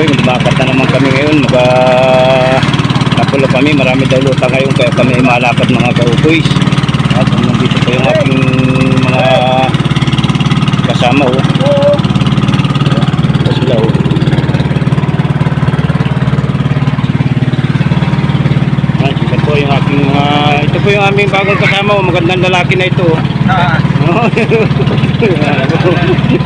kaukoy, magbakat na naman kami ngayon. Maga napulo kami, marami daw lutang ngayon kaya kami ay malakad mga kaukoy. At nandito po yung aking mga kasama oh. Ito sila oh. Ito po yung aking mga, ito po yung aming bagong kasama oh. Magandang lalaki na ito oh.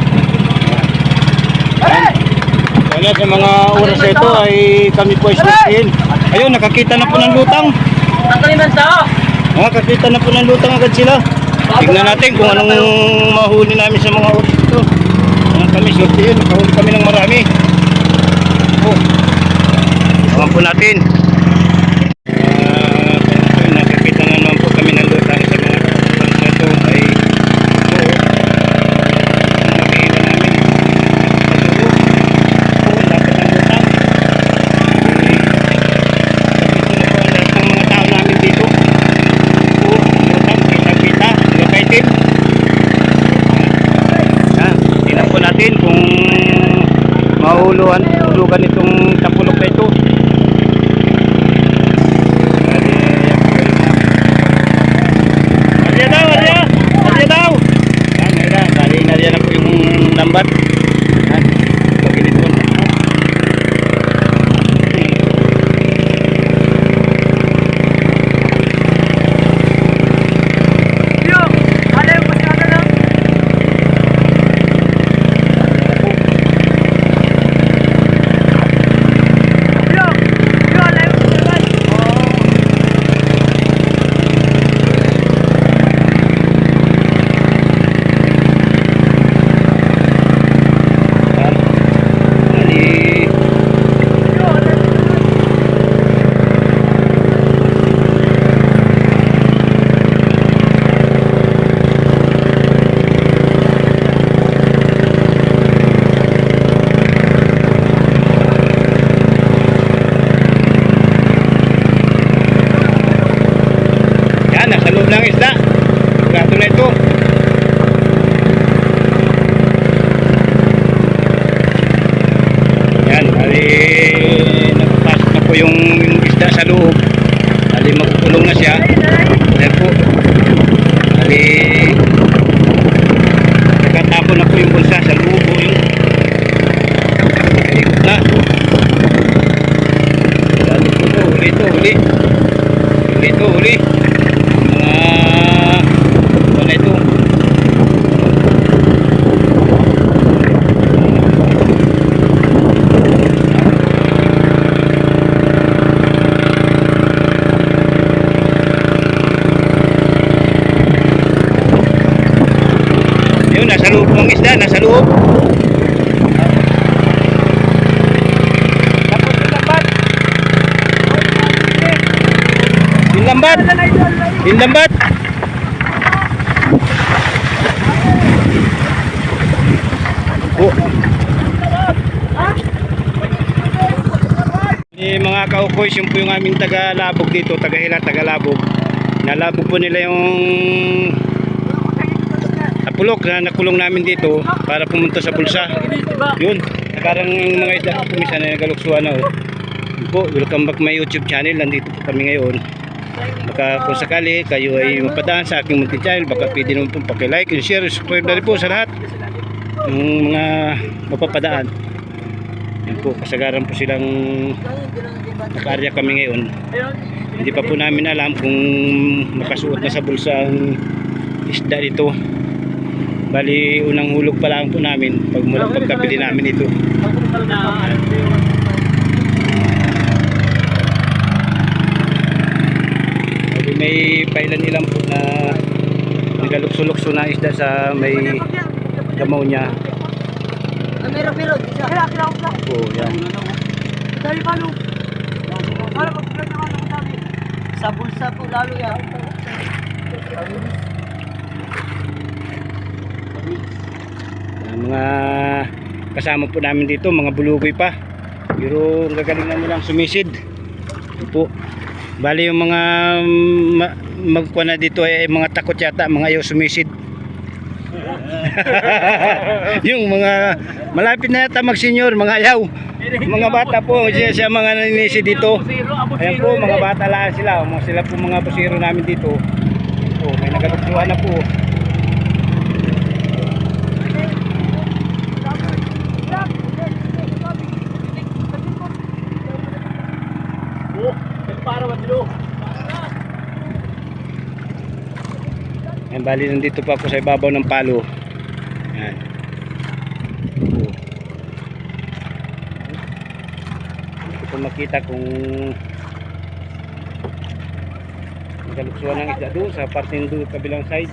Kaya sa mga oras na ito ay kami po ay susin. Ayun, nakakita na po ng lutang. Tanggalin tao. Nakakita na po ng lutang agad sila. Tignan natin kung anong mahuli namin sa mga oras ito. Ayan kami susin, nakahuli kami ng marami. Oh. Awan po natin. Ah, ayun, nakakita na naman po kami ng lutang sa mga oras na ito ay ito, oh. Nakikita namin. Oo, dapat ang lutang. Ito na po ang lahat ng mga tao namin dito. Oo, lutang, kita-kita, nakaitim. Yan, tingnan po natin kung mahuluhan, hulugan itong tapulok na ito. Arya daw, Arya! Arya daw! Yan, Arya, dali na Arya na po yung lambat. Yan, pagkilit mo. Yo, ano yung masyado lang? Yo, yo, ano yung masyado? Yan. Dali. Yo, ano yung masyado? Yan, nasa loob ng isda. Gato na ito. Yan, bali napapasok na po yung, yung isda sa loob. Bali magkukulong na siya. Yan po. Bali nagkatapon na po yung bulsa sa loob po yung ikot na. Yan, ito, huli ito, huli. Huli ito, huli. Mga wala ito. Yun, nasa loob ng isda, nasa loob. Tapos yung lambat. Yung lambat. Yung lambat. Oh. Eh, mga kaukoys, yung po yung aming taga-labog dito, taga-hila, taga-labog. Nalabog po nila yung tapulok na nakulong namin dito para pumunta sa bulsa. Yun, nakarang mga isda po minsan na nagaluksuan na oh. Po, welcome back my YouTube channel. Nandito po kami ngayon. Baka kung sakali kayo ay mapadaan sa aking munti channel, baka pwede naman po pakilike and share, subscribe na rin po sa lahat. Yung mga mapapadaan. Yan po, kasagaran po silang nakaarya kami ngayon. Hindi pa po namin alam kung makasuot na sa bulsa ang isda dito. Bali, unang hulog pa lang po namin pag mula pagkabili namin ito. Bali, may pailan ilang po na nagalukso-lukso na isda sa may gamaw niya. Meron, meron. Kaya, kaya, kaya. Po, yan. Dali pa, no? Wala, pag-vlog naman ako dami. Sa bulsa po lalo yan. Ang mga kasama po namin dito, mga bulugoy pa. Pero ang gagalingan nilang sumisid. Po. Bali yung mga ma, magkuha na dito ay mga takot yata, mga ayaw sumisid. yung mga malapit na yata mag-senior, mga ayaw. Mga bata po, siya, siya mga naninisi dito. Ayan po, mga bata lang sila. Mga sila po mga busiro namin dito. Oh, may nagaluksuhan na po. Ayan, bali nandito pa po sa ibabaw ng palo. Ayan. Hindi ko makita kung nagaluksuhan ng isda doon sa parting doon kabilang side.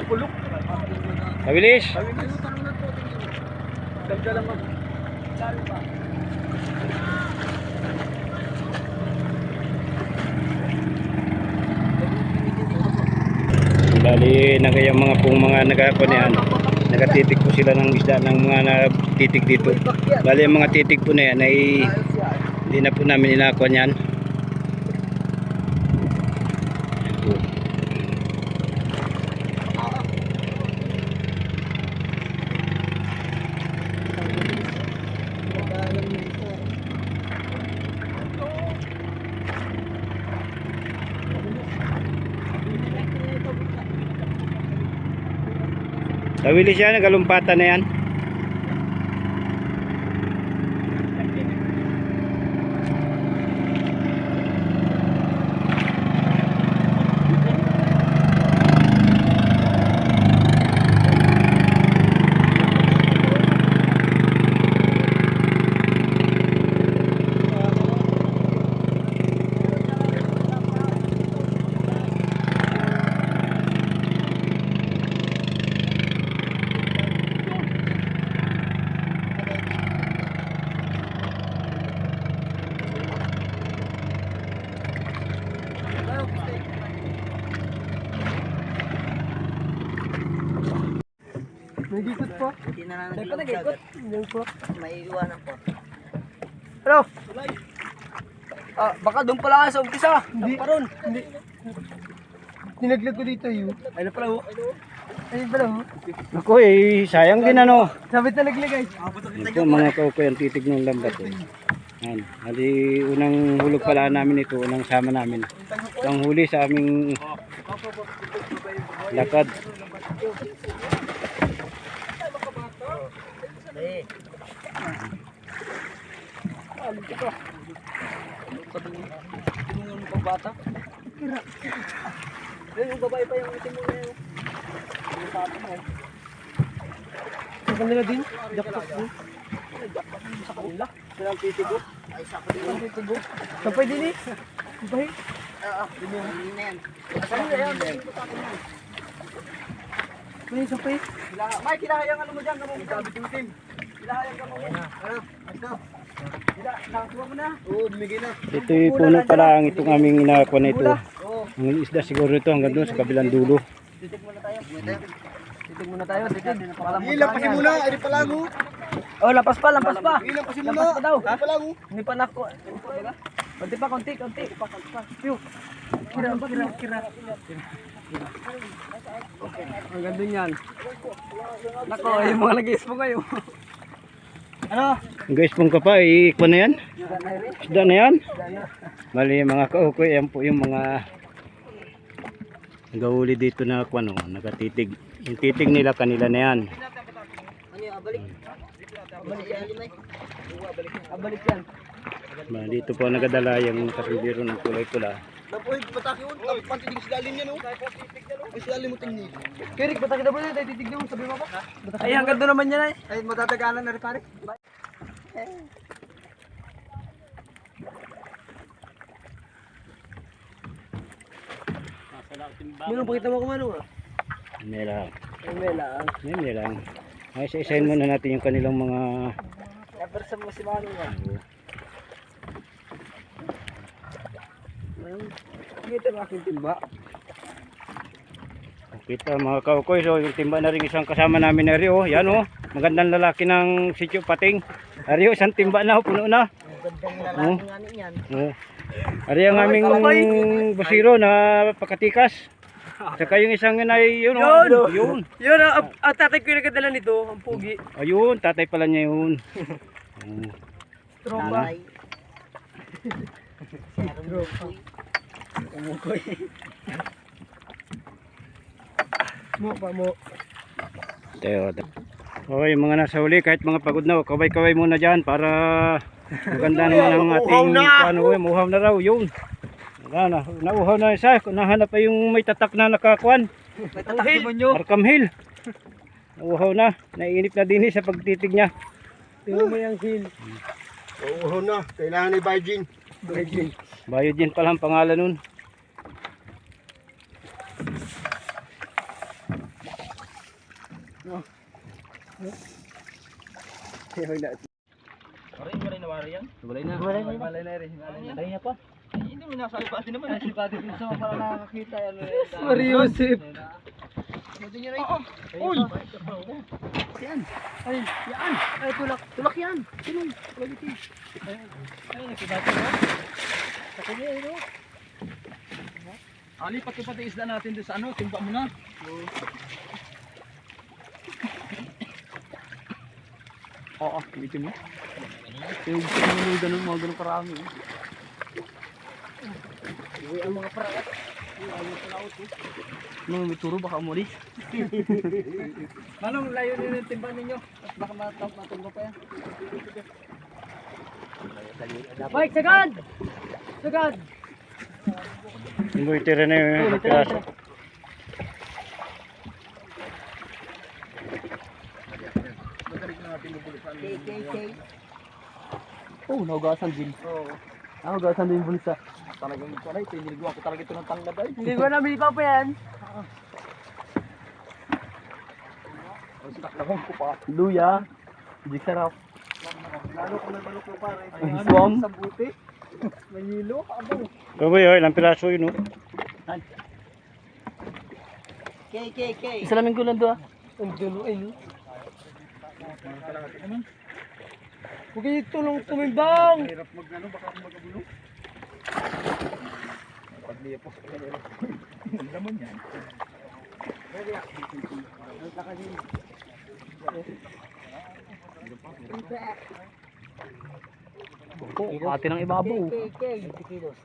Tapulok? Kabilis! Ganda lang mag. Bali, nagayang mga pong mga nagkakonian, nagatitig po sila ng isda ng mga natitig dito. Bali, mga titig po na yan ay hindi na po namin inakuha yan. Tawili siya, nagalumpatan na yan. Nagikot po. Hindi na lang pa nag-ikot. Hindi po. May iwanan po. Hello? Ah, baka doon pala ka sa umpisa. Hindi. Pa ron. Hindi. Tinaglag ko dito yun. Ayun pala ho. Ayun pala ho. Ako eh, sayang din ano. Sabit na naglag guys. Ito mga kaukoy ang titig ng lambat. Eh. Yan. Hali, unang hulog pala namin ito, unang sama namin. Ang huli sa aming lakad. Tinungan mo pang bata. Ayun, yung babae pa yung itim mo na yun. Yung bata mo. Sa kanila din? Jackpot din? Jackpot din sa kanila? Sila ang titigo? sa Sila ang titigo? Kapay din eh. Kapay? Hindi na yan. Saan na yan? Ano yung sapay? Mike, kinakayang ano mo dyan? Kamong sabi ko Ito. Mo na. Pala ang itong aming inakuha na ito. Ang isda siguro ito hanggang doon sa kabilang dulo. Titig muna tayo. Titig muna tayo. Ilang kasi muna, ay pa lang oh. Oh, lampas pa, lampas pa. Ilang kasi muna. Lampas pa daw. Ay pa lang oh. Hindi pa nako. Konti pa, konti, konti. Piu. Kira, kira, kira. Ang ganda niyan. Nako, yung mga nag-ispo kayo. Ano? Guys, kung ka pa, ikwa na yan. Isda na yan. Bali mga kaukoy, yan po yung mga gawuli dito na kwano, nagatitig. Yung titig nila kanila na yan. Ano yung abalik? Abalik yan, limay. Abalik yan. Dito po nagadala yung kasubiro ng kulay Napoy, pataki yun. Ang pantidig si Dalim yan oh. Ay si Dalim mo tingin. Kirik, ba yun? Tayo titignan mo, sabi mo pa. Ay, hanggang doon naman yan ay. Ay matatagalan na rin pare. Meron pakita mo kung ano may lang. Hindi lang. Ay, isa-isahin muna natin yung kanilang mga Never sa mo si Mano ah. Kita mo aking timba. Kita mga kaukoy, so yung timba na rin isang kasama namin na Rio. Yan oh, magandang lalaki ng sityo pating. Rio, isang timba na, oh, puno na. Gandang lalaki nga niyan. Oo. Ari ang aming basiro na pakatikas. Saka yung isang yun ay yun. oh, Yun! Yun. Yun, ang ang tatay ko yung nagdala nito, ang pugi. Ayun, tatay pala niya yun. Oo. Tropa. Umukoy. Mo pa mo. Teo. Okay, mga nasa huli, kahit mga pagod na, kaway-kaway muna dyan para maganda naman ang ating ano, eh, muhaw na raw, yun. Wala na, nauhaw na isa, nahanap pa yung may tatak na nakakuan, May tatakil mo nyo. Arkham Hill. Nauhaw na, naiinip na din eh sa pagtitig niya. Tingnan mo yung hill. Oo na, kailangan ni Virgin. Virgin. Bayod din pala ang pangalan nun. Walay na. Walay na. Walay na rin. Walay na pa. Hindi mo nasalipati naman. Nasilpati din sa para nakakita. Mariusip. Uy! Yan. Ay, yan. Ay, tulak. Tulak yan. Tulong. Tulak ito. Ay, nakibati mo. Sa kanya, eh, no? Ali, pati isda natin doon sa ano, timpa mo na. Oo, bitin mo. Yung gusto mo yung ganun, mga ganun karami. eh. Uy, ang mga parat. Nung may turo, baka umalis. Manong, layo din yung timba ninyo. At baka matap matumba pa yan. Mike, sagad! Sagad! Yung tira na yung. KKK. Oh, naugasan din. Oo. Naugasan din yung bulsa. Talagang panay, piniliguan ko talaga ito ng tanglad ay. Hindi ko na pa pa yan. Ang sinaklahong ko pa. Luya. Hindi sarap. Lalo ko may balok na pare. Ang swam. Sa buti. May hilo, abo. Baboy, oh, ilang piraso yun, oh. KKK. Isa lang ko lang doon. Ang dulo ay. Huwag kayo tulong tumimbang. Hirap mag ano, baka magabulo. Paglipo sa kanila. Ang laman yan. Ng ibabaw. KKK. 20 kilos.